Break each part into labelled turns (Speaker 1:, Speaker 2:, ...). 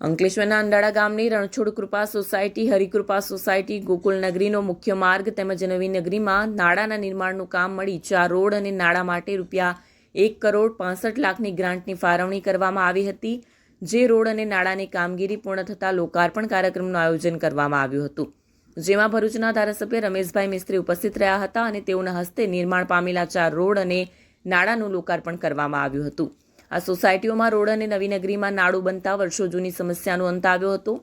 Speaker 1: અંકલેશ્વરના અંડાળા ગામની Ranchhod Krupa society, Harikrupa society, Gokul નગરીનો મુખ્ય માર્ગ તેમજ નવી નગરીમાં નાળાના નિર્માણનું કામ મળી. ચાર રોડ અને નાળા માટે રૂપિયા એક કરોડ પાસઠ લાખની ગ્રાન્ટની ફાળવણી કરવામાં આવી હતી. જે રોડ અને નાળાની કામગીરી પૂર્ણ થતાં લોકાર્પણ કાર્યક્રમનું આયોજન કરવામાં આવ્યું હતું. જેમાં ભરૂચના ધારાસભ્ય રમેશભાઈ મિસ્ત્રી ઉપસ્થિત રહ્યા હતા અને તેઓના હસ્તે નિર્માણ પામેલા ચાર રોડ અને નાળાનું લોકાર્પણ કરવામાં આવ્યું હતું. આ સોસાયટીઓમાં રોડ અને નવી નગરીમાં નાળું બનતા વર્ષો જૂની સમસ્યાનો અંત આવ્યો હતો.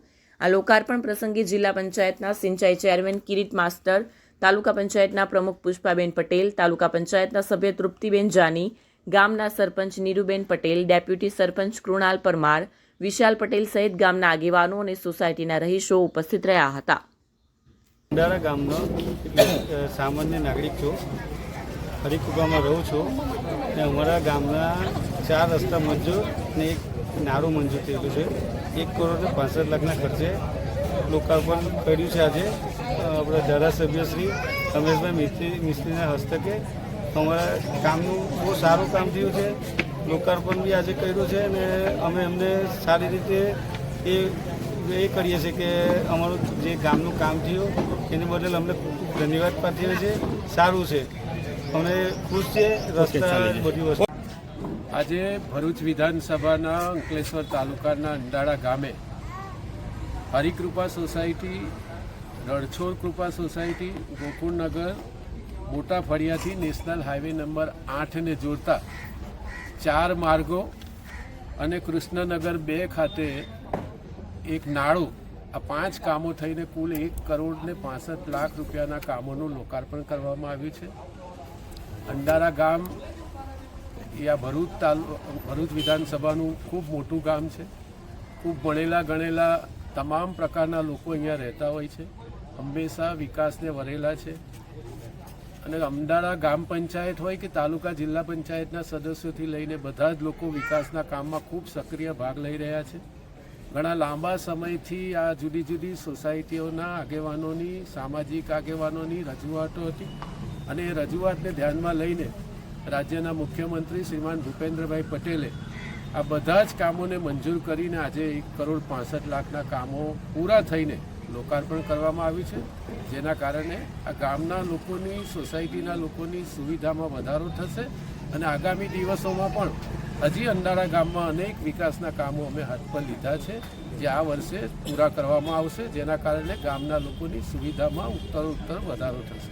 Speaker 1: આ લોકાર્પણ પ્રસંગે જિલ્લા પંચાયતના સિંચાઈ ચેરમેન કિરીટ માસ્ટર, તાલુકા પંચાયતના પ્રમુખ પુષ્પાબેન પટેલ, તાલુકા પંચાયતના સભ્ય તૃપ્તિબેન જાની, ગામના સરપંચ નીરુબેન પટેલ, ડેપ્યુટી સરપંચ કૃણાલ પરમાર, વિશાલ પટેલ સહિત ગામના આગેવાનો અને સોસાયટીના રહીશો ઉપસ્થિત રહ્યા હતા.
Speaker 2: ગામનો સામાન્ય નાગરિક છું. હરિકુપામાં રહું છું ને અમારા ગામના ચાર રસ્તા મંજૂર ને એક નારું મંજૂર થયેલું છે. એક કરોડ ને પાસઠ લાખના ખર્ચે લોકાર્પણ કર્યું છે આજે. આપણા ધારાસભ્ય શ્રી રમેશભાઈ મિસ્ત્રી, મિસ્ત્રીના હસ્તકે અમારા કામનું બહુ સારું કામ થયું છે. લોકાર્પણ બી આજે કર્યું છે ને અમે એમને સારી રીતે એ એ કરીએ છીએ કે અમારું જે ગામનું કામ થયું, એને બદલ અમને ખૂબ ધન્યવાદ પાઠવીએ છીએ. સારું છે. અમને ખુશ છીએ રસ્તા બધી વસ્તુ.
Speaker 3: આજે ભરૂચ વિધાનસભાના અંકલેશ્વર તાલુકાના અંડાળા ગામે હરિકૃપા સોસાયટી રણછોડ કૃપા સોસાયટી ગોકુળનગર મોટા ફળિયાથી નેશનલ હાઈવે નંબર આઠને જોડતા ચાર માર્ગો અને કૃષ્ણનગર બે ખાતે એક નાળું આ પાંચ કામો થઈને કુલ એક કરોડ ને પાસઠ લાખ રૂપિયાના કામોનું લોકાર્પણ કરવામાં આવ્યું છે. અંડારા ગામ એ આ ભરૂચ તાલુ, ભરૂચ વિધાનસભાનું ખૂબ મોટું ગામ છે. ખૂબ ભણેલા ગણેલા તમામ પ્રકારના લોકો અહીંયા રહેતા હોય છે. હંમેશા વિકાસને વરેલા છે. અને અમદાવાદ ગામ પંચાયત હોય કે તાલુકા જિલ્લા પંચાયતના સદસ્યોથી લઈને બધા જ લોકો વિકાસના કામમાં ખૂબ સક્રિય ભાગ લઈ રહ્યા છે. ઘણા લાંબા સમયથી આ જુદી જુદી સોસાયટીઓના આગેવાનોની, સામાજિક આગેવાનોની રજૂઆતો હતી. અને એ રજૂઆતને ધ્યાનમાં લઈને રાજ્યના મુખ્યમંત્રી શ્રીમાન ભૂપેન્દ્રભાઈ પટેલે આ બધા જ કામોને મંજૂર કરીને આજે એક કરોડ પાસઠ લાખના કામો પૂરા થઈને લોકાર્પણ કરવામાં આવ્યું છે. જેના કારણે આ ગામના લોકોની, સોસાયટીના લોકોની સુવિધામાં વધારો થશે અને આગામી દિવસોમાં પણ હજી અંડાળા ગામમાં અનેક વિકાસના કામો અમે હાથ પર લીધા છે, જે આ વર્ષે પૂરા કરવામાં આવશે. જેના કારણે ગામના લોકોની સુવિધામાં ઉત્તર ઉત્તર વધારો થશે.